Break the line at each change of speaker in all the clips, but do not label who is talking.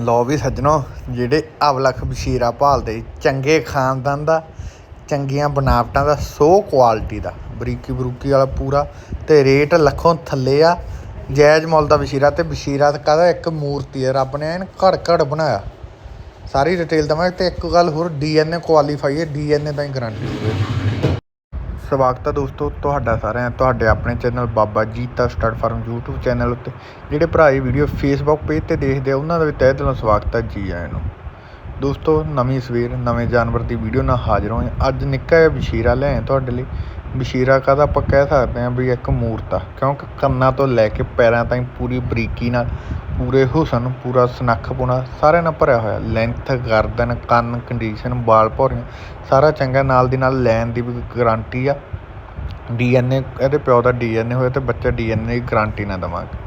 ਲੋ ਵੀ ਸੱਜਣੋ, ਜਿਹੜੇ ਅਵਲਖ ਬਸ਼ੀਰਾ ਭਾਲਦੇ, ਚੰਗੇ ਖਾਨਦਾਨ ਦਾ, ਚੰਗੀਆਂ ਬਨਾਵਟਾਂ ਦਾ, ਸੋ ਕੁਆਲਿਟੀ ਦਾ, ਬਰੀਕੀ ਬਰੂਕੀ ਵਾਲਾ ਪੂਰਾ, ਤੇ ਰੇਟ ਲੱਖੋਂ ਥੱਲੇ ਆ, ਜਾਇਜ਼ ਮੁੱਲ ਦਾ ਬਸ਼ੀਰਾ, ਤੇ ਬਸ਼ੀਰਾ ਕਾਹਦਾ ਇੱਕ ਮੂਰਤੀ ਹੈ ਰੱਬ ਨੇ ਐਨ ਘੜ ਘੜ ਬਣਾਇਆ। ਸਾਰੀ ਡਿਟੇਲ ਦਵਾਂਗੇ, ਤੇ ਇੱਕ ਗੱਲ ਹੋਰ ਡੀਐਨਏ ਕੁਆਲੀਫਾਈ ਹੈ ਡੀਐਨਏ ਦਾ ਹੀ ਗਾਰੰਟੀ ਹੋਵੇ ਸਵਾਗਤ ਹੈ ਦੋਸਤੋ ਤੁਹਾਡਾ ਸਾਰਿਆਂ ਤੁਹਾਡੇ ਆਪਣੇ channel Baba Jeeta start farm YouTube channel ਉੱਤੇ, ਜਿਹੜੇ ਭਰਾ ਇਹ ਵੀਡੀਓ Facebook ਪੇਜ ਤੇ ਦੇਖਦੇ ਆ, ਉਹਨਾਂ ਦਾ ਵੀ ਤਹਿ ਦਿਲੋਂ ਸਵਾਗਤ ਹੈ ਜੀ ਆਇਆਂ ਨੂੰ। ਦੋਸਤੋ, ਨਵੀਂ ਸਵੇਰ, ਨਵੇਂ ਜਾਨਵਰ ਦੀ ਵੀਡੀਓ ਨਾਲ ਹਾਜ਼ਰ ਹੋਏ ਅੱਜ ਨਿੱਕਾ ਜਿਹਾ ਬਸ਼ੀਰਾ ਲੈ ਆਏ ਤੁਹਾਡੇ ਲਈ। ਬਸ਼ੀਰਾ ਕਾਹਦਾ ਆਪਾਂ ਕਹਿ ਸਕਦੇ ਹਾਂ ਵੀ ਇੱਕ ਮੂਰਤ ਆ, ਕਿਉਂਕਿ ਕੰਨਾਂ ਤੋਂ ਲੈ ਕੇ ਪੈਰਾਂ ਤਾਈਂ ਪੂਰੀ ਬਰੀਕੀ ਨਾਲ, ਪੂਰੇ ਹੁਸਨ, ਪੂਰਾ ਸੁਨੱਖਪੁਣਾ ਸਾਰਿਆਂ ਨਾਲ ਭਰਿਆ ਹੋਇਆ। ਲੈਂਥ ਗਰਦਨ, ਕੰਨ ਕੰਡੀਸ਼ਨ ਵਾਲ ਭੌਰੀਆਂ, ਸਾਰਾ ਚੰਗਾ ਨਾਲ ਦੀ ਨਾਲ ਲੈਣ ਦੀ ਵੀ ਗਾਰੰਟੀ ਆ। ਡੀਐਨਏ, ਇਹਦੇ ਪਿਓ ਦਾ ਡੀਐਨਏ ਹੋਇਆ ਤੇ ਬੱਚਾ ਡੀਐਨਏ ਦੀ ਗਾਰੰਟੀ ਨਾ ਦਵਾਂਗੇ।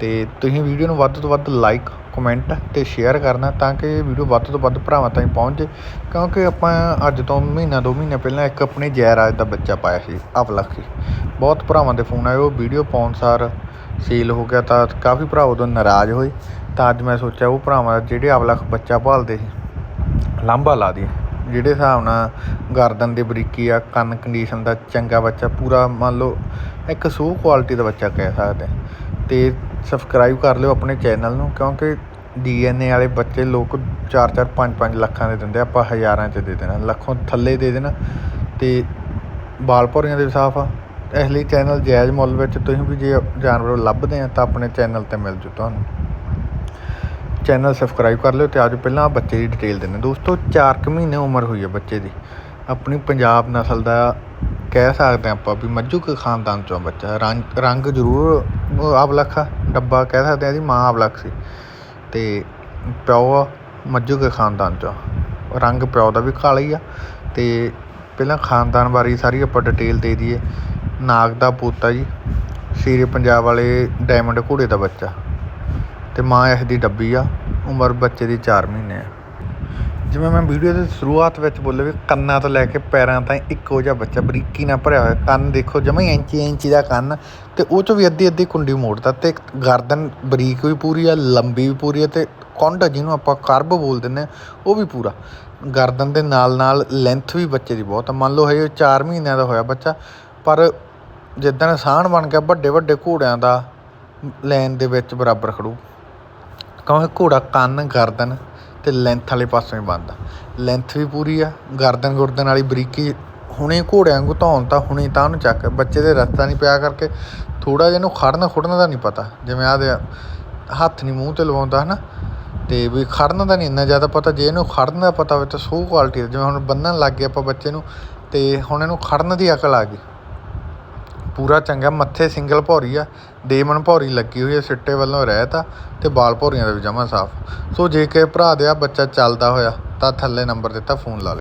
ਤੇ ਤੁਸੀਂ ਵੀਡੀਓ ਨੂੰ ਵੱਧ ਤੋਂ ਵੱਧ ਲਾਈਕ ਕਮੈਂਟ ਅਤੇ ਸ਼ੇਅਰ ਕਰਨਾ ਤਾਂ ਕਿ ਵੀਡੀਓ ਵੱਧ ਤੋਂ ਵੱਧ ਭਰਾਵਾਂ ਤਾਈਂ ਪਹੁੰਚ। ਜੇ ਕਿਉਂਕਿ ਆਪਾਂ ਅੱਜ ਤੋਂ ਮਹੀਨਾ, ਦੋ ਮਹੀਨੇ ਪਹਿਲਾਂ ਇੱਕ ਆਪਣੀ ਜੈਰਾਜ ਦਾ ਬੱਚਾ ਪਾਇਆ ਸੀ, ਅਵਲਖੀ। ਬਹੁਤ ਭਰਾਵਾਂ ਦੇ ਫੋਨ ਆਏ, ਉਹ ਵੀਡੀਓ ਪਾਉਣ ਸਾਰ ਸੇਲ ਹੋ ਗਿਆ ਤਾਂ ਕਾਫੀ ਭਰਾ ਉਦੋਂ ਨਾਰਾਜ਼ ਹੋਏ। ਤਾਂ ਅੱਜ ਮੈਂ ਸੋਚਿਆ ਉਹ ਭਰਾਵਾਂ ਜਿਹੜੇ ਅਵਲਖ ਬੱਚਾ ਭਾਲਦੇ ਸੀ, ਲਾਂਭਾ ਲਾ ਦਈਏ। ਜਿਹੜੇ ਹਿਸਾਬ ਨਾਲ ਗਰਦਨ ਦੀ ਬਰੀਕੀ ਆ, ਕੰਨ ਕੰਡੀਸ਼ਨ ਦਾ ਚੰਗਾ ਬੱਚਾ, ਪੂਰਾ ਮੰਨ ਲਓ ਇੱਕ ਸੂ ਕੁਆਲਿਟੀ ਦਾ ਬੱਚਾ ਕਹਿ ਸਕਦੇ ਹਾਂ ਤੇ ਸਬਸਕ੍ਰਾਈਬ ਕਰ ਲਿਓ ਆਪਣੇ ਚੈਨਲ ਨੂੰ, ਕਿਉਂਕਿ ਡੀ ਐੱਨ ਏ ਵਾਲੇ ਬੱਚੇ ਲੋਕ 4-4 5-5 ਲੱਖਾਂ ਦੇ ਦਿੰਦੇ ਆਪਾਂ ਹਜ਼ਾਰਾਂ 'ਚ ਦੇ ਦੇਣਾ, ਲੱਖੋਂ ਥੱਲੇ ਦੇ ਦੇਣਾ ਅਤੇ ਬਾਲ ਭੌਰੀਆਂ ਦੇ ਵੀ ਸਾਫ਼ ਆ। ਇਸ ਲਈ ਚੈਨਲ ਜਾਇਜ਼ ਮੁੱਲ ਵਿੱਚ ਤੁਸੀਂ ਵੀ ਜੇ ਜਾਨਵਰ ਲੱਭਦੇ ਆ ਤਾਂ ਆਪਣੇ ਚੈਨਲ ਤੇ ਮਿਲ ਜੂ ਤੁਹਾਨੂੰ। ਚੈਨਲ ਸਬਸਕ੍ਰਾਈਬ ਕਰ ਲਿਓ ਤੇ ਅੱਜ ਪਹਿਲਾਂ ਬੱਚੇ ਦੀ ਡਿਟੇਲ ਦਿੰਦੇ ਦੋਸਤੋ 4 ਕੁ ਮਹੀਨੇ ਉਮਰ ਹੋਈ ਹੈ ਬੱਚੇ ਦੀ। ਆਪਣੀ ਪੰਜਾਬ ਨਸਲ ਦਾ ਕਹਿ ਸਕਦੇ ਹਾਂ ਆਪਾਂ ਵੀ ਮੱਝੂ ਕੇ ਖਾਨਦਾਨ ਚੋਂ ਬੱਚਾ। ਰੰਗ ਰੰਗ ਜ਼ਰੂਰ ਅਵਲਖ ਆ, ਡੱਬਾ ਕਹਿ ਸਕਦੇ ਆ ਇਹਦੀ ਮਾਂ ਅਵਲਖ ਸੀ। ਅਤੇ ਪਿਓ ਆ ਮੱਝੂ ਕੇ ਖਾਨਦਾਨ ਚੋਂ। ਆ। ਰੰਗ ਪਿਓ ਦਾ ਵੀ ਕਾਲਾ ਹੀ ਆ ਅਤੇ ਪਹਿਲਾਂ ਖਾਨਦਾਨ ਬਾਰੇ ਸਾਰੀ ਆਪਾਂ ਡਿਟੇਲ ਦੇ ਦਈਏ। ਨਾਗ ਦਾ ਪੋਤਾ ਜੀ, ਸ਼ੇਰੇ ਪੰਜਾਬ ਵਾਲੇ ਡਾਇਮੰਡ ਘੋੜੇ ਦਾ ਬੱਚਾ। ਅਤੇ ਮਾਂ ਇਸ ਦੀ ਡੱਬੀ ਆ, ਉਮਰ ਬੱਚੇ ਦੀ ਚਾਰ ਮਹੀਨੇ ਆ। ਜਿਵੇਂ ਮੈਂ ਵੀਡੀਓ ਦੇ ਸ਼ੁਰੂਆਤ ਵਿੱਚ ਬੋਲਿਆ ਵੀ ਕੰਨਾਂ ਤੋਂ ਲੈ ਕੇ ਪੈਰਾਂ ਤਾਈਂ ਇੱਕੋ ਜਿਹਾ ਬੱਚਾ ਬਰੀਕੀ ਨਾਲ ਭਰਿਆ ਹੋਇਆ, ਕੰਨ ਦੇਖੋ ਜਮਾਂ ਹੀ ਇੰਚੀ ਇੰਚੀ ਦਾ ਕੰਨ, ਤੇ ਉਹ ਚ ਵੀ ਅੱਧੀ ਅੱਧੀ ਕੁੰਡੀ ਮੋੜਦਾ ਤੇ ਗਰਦਨ ਬਰੀਕ ਵੀ ਪੂਰੀ ਆ, ਲੰਬੀ ਵੀ ਪੂਰੀ ਆ ਤੇ ਕੁੰਡ ਜਿਹਨੂੰ ਆਪਾਂ ਕਰਬ ਬੋਲ ਦਿੰਦੇ ਆ ਉਹ ਵੀ ਪੂਰਾ। ਗਰਦਨ ਦੇ ਨਾਲ ਨਾਲ ਲੈਂਥ ਵੀ ਬੱਚੇ ਦੀ ਬਹੁਤ ਆ, ਮੰਨ ਲਓ ਹਜੇ 4 ਮਹੀਨਿਆਂ ਦਾ ਹੋਇਆ ਬੱਚਾ, ਪਰ ਜਿੱਦਣ ਸਾਹਣ ਬਣ ਗਿਆ ਵੱਡੇ ਵੱਡੇ ਘੋੜਿਆਂ ਦਾ ਲੈਨ ਦੇ ਵਿੱਚ ਬਰਾਬਰ ਖੜੂ। ਕਿਉਂਕਿ ਘੋੜਾ ਕੰਨ, ਗਰਦਨ ਅਤੇ ਲੈਂਥ ਵਾਲੇ ਪਾਸੋਂ ਹੀ ਬਣਦਾ ਲੈਂਥ ਵੀ ਪੂਰੀ ਆ, ਗਰਦਨ ਗੁਰਦਨ ਵਾਲੀ ਬਰੀਕੀ ਹੁਣੇ ਘੋੜਿਆਂ ਵਾਂਗੂ ਧੌਣ ਤਾਂ ਹੁਣੇ ਤਾਂ ਉਹਨੂੰ ਚੱਕ। ਬੱਚੇ ਦੇ ਰਸਤਾ ਨਹੀਂ ਪਿਆ ਕਰਕੇ ਥੋੜ੍ਹਾ ਜਿਹਾ ਇਹਨੂੰ ਖੜਨ ਖੁੜਨ ਦਾ ਨਹੀਂ ਪਤਾ। ਜਿਵੇਂ ਆਦੇ ਹੱਥ ਨਹੀਂ ਮੂੰਹ ਤੇ ਲਵਾਉਂਦਾ ਹਨਾ। ਤੇ ਵੀ ਖੜਨ ਦਾ ਨਹੀਂ ਇੰਨਾ ਜ਼ਿਆਦਾ ਪਤਾ। ਜੇ ਇਹਨੂੰ ਖੜਨ ਦਾ ਪਤਾ ਹੋਵੇ ਤਾਂ ਸੋ ਕੁਆਲਿਟੀ ਦਾ। ਜਿਵੇਂ ਹੁਣ ਬੰਨਣ ਲੱਗ ਗਏ ਆਪਾਂ ਬੱਚੇ ਨੂੰ, ਤੇ ਹੁਣ ਇਹਨੂੰ ਖੜਨ ਦੀ ਅਕਲ ਆ ਗਈ। ਪੂਰਾ ਚੰਗਾ, ਮੱਥੇ ਸਿੰਗਲ ਭੌਰੀ ਆ ਦੇਮਨ ਭੌਰੀ ਲੱਗੀ ਹੋਈ ਆ, ਸਿੱਟੇ ਵੱਲੋਂ ਰਹਿਤ ਆ ਤੇ ਬਾਲ ਭੌਰੀਆਂ ਦਾ ਵੀ ਜਮਾ ਸਾਫ਼। ਸੋ ਜੇ ਕਿ ਭਰਾ ਦੇ ਆ ਬੱਚਾ ਚੱਲਦਾ ਹੋਇਆ, ਤਾਂ ਥੱਲੇ ਨੰਬਰ ਦਿੱਤਾ, ਫੋਨ ਲਾ ਲਓ।